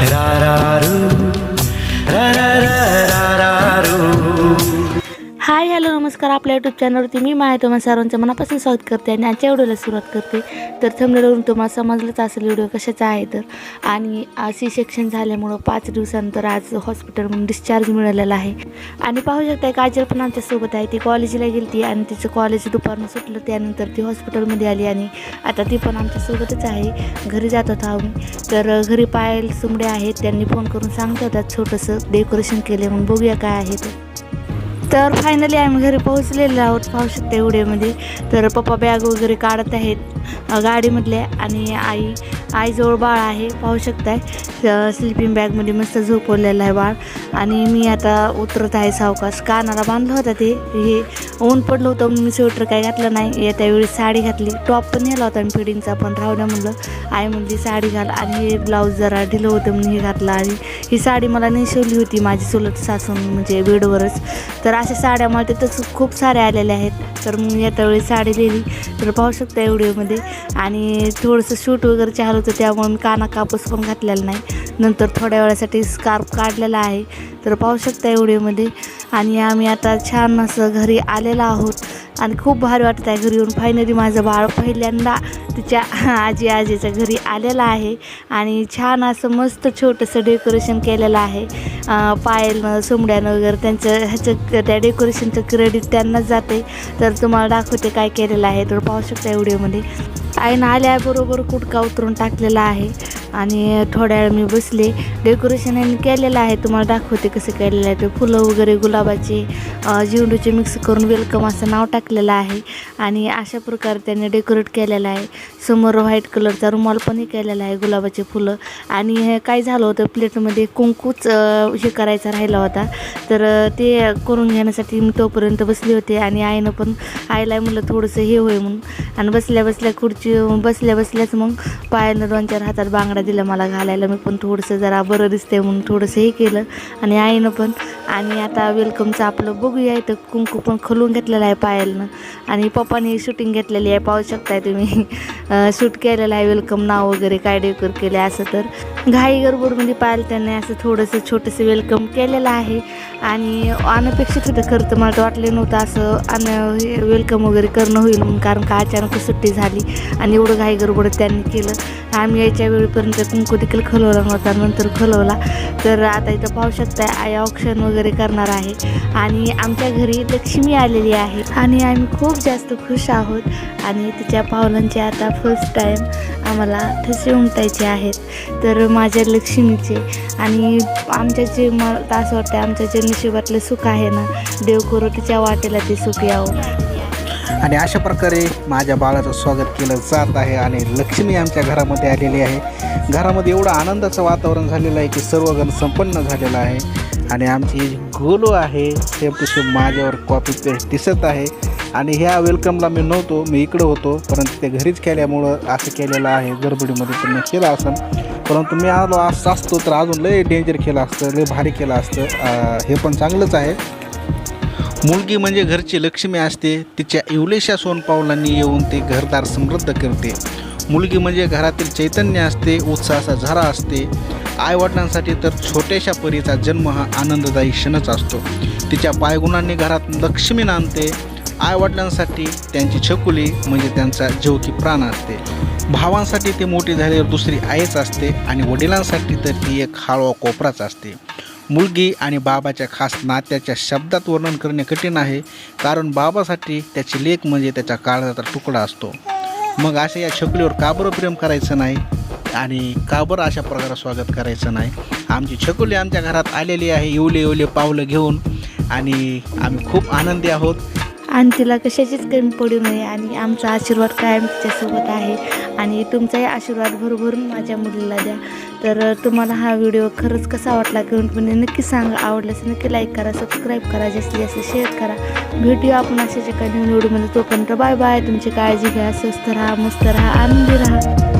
Hi hello नमस्कार आपल्या YouTube चॅनलवरती मी माया तुम्हाला सर्वांचं मनापासून स्वागत करते आणि आजच्या व्हिडिओला सुरुवात करते. तर थंबनेलवरून तुम्हाला समजलंच असेल व्हिडिओ कशाचा आहे तर. आणि सी सेक्शन झाल्यामुळं पाच दिवसानंतर आज हॉस्पिटलमधून डिस्चार्ज मिळालेला आहे. आणि पाहू शकता काजल पण आमच्यासोबत आहे. ती कॉलेजला गेली ती आणि तिचं कॉलेज दुपारनं सुटलं. त्यानंतर ती हॉस्पिटलमध्ये आली आणि आता ती पण आमच्यासोबतच आहे. घरी जात होता आम्ही. तर घरी पायल सुमडे आहेत. त्यांनी फोन करून सांगत होतात छोटंसं डेकोरेशन केले म्हणून बघूया काय आहे ते. तर फायनली आम्ही घरी पोहोचलेलो आहोत पाहू शकते व्हिडिओमध्ये तर पप्पा बॅग वगैरे काढत आहेत गाडीमधल्या गाडीमधले आणि आई आईजवळ बाळ आहे पाहू शकताय. स्लिपिंग बॅगमध्ये मस्त झोपवलेलं आहे बाळ. आणि मी आता उतरत आहे सावकाश. कानाला बांधलं होतं ते. हे ऊन पडलं होतं म्हणून मी स्वेटर काय घातलं नाही. येत्या वेळी साडी घातली. टॉप पण नेला होता मी फिडिंगचा पण राहू द्या म्हणलं. आई म्हणली साडी घाल. आणि हे ब्लाऊज जरा ढिलं होतं म्हणून हे घातलं. आणि ही साडी मला नेसवली होती माझी चुलत सासून म्हणजे बेडवरच. तर अशा साड्या मला तिथंच खूप साऱ्या आलेल्या आहेत. तर मग येत्या वेळी साडी लिहिली तर पाहू शकता व्हिडिओमध्ये आणि थोडंसं शूट वगैरे चालू होतं त्यामुळे मी काना कापूस पण घातलेला नाही. नंतर थोड्या वेळासाठी स्कार्फ काढलेला आहे. तर पाहू शकता व्हिडिओमध्ये. आणि आम्ही आता छान असं घरी आलेलो आहोत. आणि खूप भारी वाटत आहे घरी येऊन. फायनली माझं बाळ पहिल्यांदा तिच्या आजी आजीच्या घरी आलेलं आहे. आणि छान असं मस्त छोटंसं डेकोरेशन केलेलं आहे. पायलनं सुमड्यानं वगैरे त्यांचं ह्याचं त्या डेकोरेशनचं क्रेडिट त्यांनाच जाते. तर तुम्हाला दाखवते काय केलेलं आहे. तर पाहू शकता व्हिडिओमध्ये आईनं आल्याबरोबर कुटका उतरून टाकलेला आहे. आणि थोड्या वेळ मी बसले. डेकोरेशन यांनी केलेलं आहे. तुम्हाला दाखवते कसं केलेलं आहे ते. फुलं वगैरे गुलाबाचे झेंडूचे मिक्स करून वेलकम असं नाव टाकलेलं आहे. आणि अशा प्रकारे त्यांनी डेकोरेट केलेलं आहे. समोर व्हाईट कलरचा रुमाल पण केलेला आहे गुलाबाचे फुलं. आणि काय झालं होतं प्लेटमध्ये कुंकूच हे करायचा राहिला होता. तर ते करून घेण्यासाठी मी तोपर्यंत बसले होते. आणि आईनं पण आईला म्हणलं थोडंसं हे होय म्हणून. आणि बसल्या बसल्या खुर्ची बसल्या बसल्याच मग पायानं दोन चार हातात बांगडा दिला मला घालायला. मी पण थोडंसं जरा बरं दिसते म्हणून थोडंसं हे केलं. आणि आईनं पण. आणि आता वेलकमचं आपलं बघूया इथं. कुंकू पण खोलून घेतलेलं आहे पायलनं. आणि पप्पाने शूटिंग घेतलेली आहे. पाहू शकताय तुम्ही. शूट केलेलं आहे. वेलकम नाव वगैरे काय डेकोर केलं असं तर. घाई गडबडमध्ये पायल असं थोडंसं छोटंसं वेलकम केलेलं आहे. आणि अनपेक्षित होतं खरं तर मला वाटलं नव्हतं असं अन वेलकम वगैरे करणं होईल म्हणून. कारण का अचानक सुट्टी झाली आणि एवढं घाई गडबड त्यांनी केलं. आम्ही यायच्या वेळेपर्यंत कुंकू देखील खलवला नव्हता. नंतर खलवला. तर आता इथं पाहू शकताय आई ऑप्शन वगैरे करणार आहे. आणि आमच्या घरी लक्ष्मी आलेली आहे. आणि आम्ही खूप जास्त खुश आहोत. आणि तिच्या पावलांचे आता फर्स्ट टाईम आम्हाला ठसे उमटायचे आहेत. तर माझ्या लक्ष्मीचे आणि आमच्या जे मला असं वाटतं आमच्या जे नशिबातलं सुख आहे ना देव करू तिच्या वाटेला ते सुख यावं. आणि अशा प्रकारे माझ्या बाळाचं स्वागत केलं जात आहे आणि लक्ष्मी आमच्या घरामध्ये आलेली आहे. घरामध्ये एवढं आनंदाचं वातावरण झालेलं आहे की सर्वजण संपन्न झालेलं आहे. आणि आमची जी गोलू आहे सेम टू सेम माझ्यावर कॉपी पेस्ट दिसत आहे. आणि ह्या वेलकमला मी नव्हतो मी इकडं होतो. परंतु ते घरीच केल्यामुळं असं केलेलं आहे. गडबडीमध्ये तर मी केलं असं. परंतु मी आलो असं असतो तर अजून लय डेंजर केलं असतं लय भारी केलं असतं. हे पण चांगलंच आहे. मुलगी म्हणजे घरची लक्ष्मी असते. तिच्या इवलेशा सोनपावलांनी येऊन ते घरदार समृद्ध करते. मुलगी म्हणजे घरातील चैतन्य असते उत्साहाचा झरा असते. आईवडिलांसाठी तर छोट्याशा परीचा जन्म हा आनंददायी क्षणच असतो. तिच्या पायगुणांनी घरात लक्ष्मी नांदते. आईवडिलांसाठी त्यांची छकुली म्हणजे त्यांचा जीव की प्राण असते. भावांसाठी ते मोठी झाल्यावर दुसरी आईच असते आणि वडिलांसाठी तर ती एक हाळवा कोपराच असते. मुलगी आणि बाबाच्या खास नात्याच्या शब्दात वर्णन करणे कठीण आहे कारण बाबासाठी त्याची लेख म्हणजे त्याच्या काळाचा तुकडा असतो. मग अशा या छकुलीवर का बरं प्रेम करायचं नाही? आणि का बरं अशा प्रकारे स्वागत करायचं नाही? आमची छकुली आमच्या घरात आलेली आहे येवले येवले पावलं घेऊन. आणि आम्ही खूप आनंदी आहोत. आणि तिला कशाचीच कमी पडू नये. आणि आमचा आशीर्वाद कायम तिच्यासोबत आहे. आणि तुमचाही आशीर्वाद भरभरून माझ्या मुलीला द्या. तर तुम्हाला हा व्हिडिओ खरंच कसा वाटला कमेंटमध्ये नक्की सांगा. आवडल्यास नक्की लाईक करा सबस्क्राईब करा जास्तीत जास्त शेअर करा. भेटूया आपण अशाच एका नवीन व्हिडिओमध्ये. तोपर्यंत बाय बाय तुमची काळजी घ्या स्वस्त राहा मस्त राहा आनंदी राहा.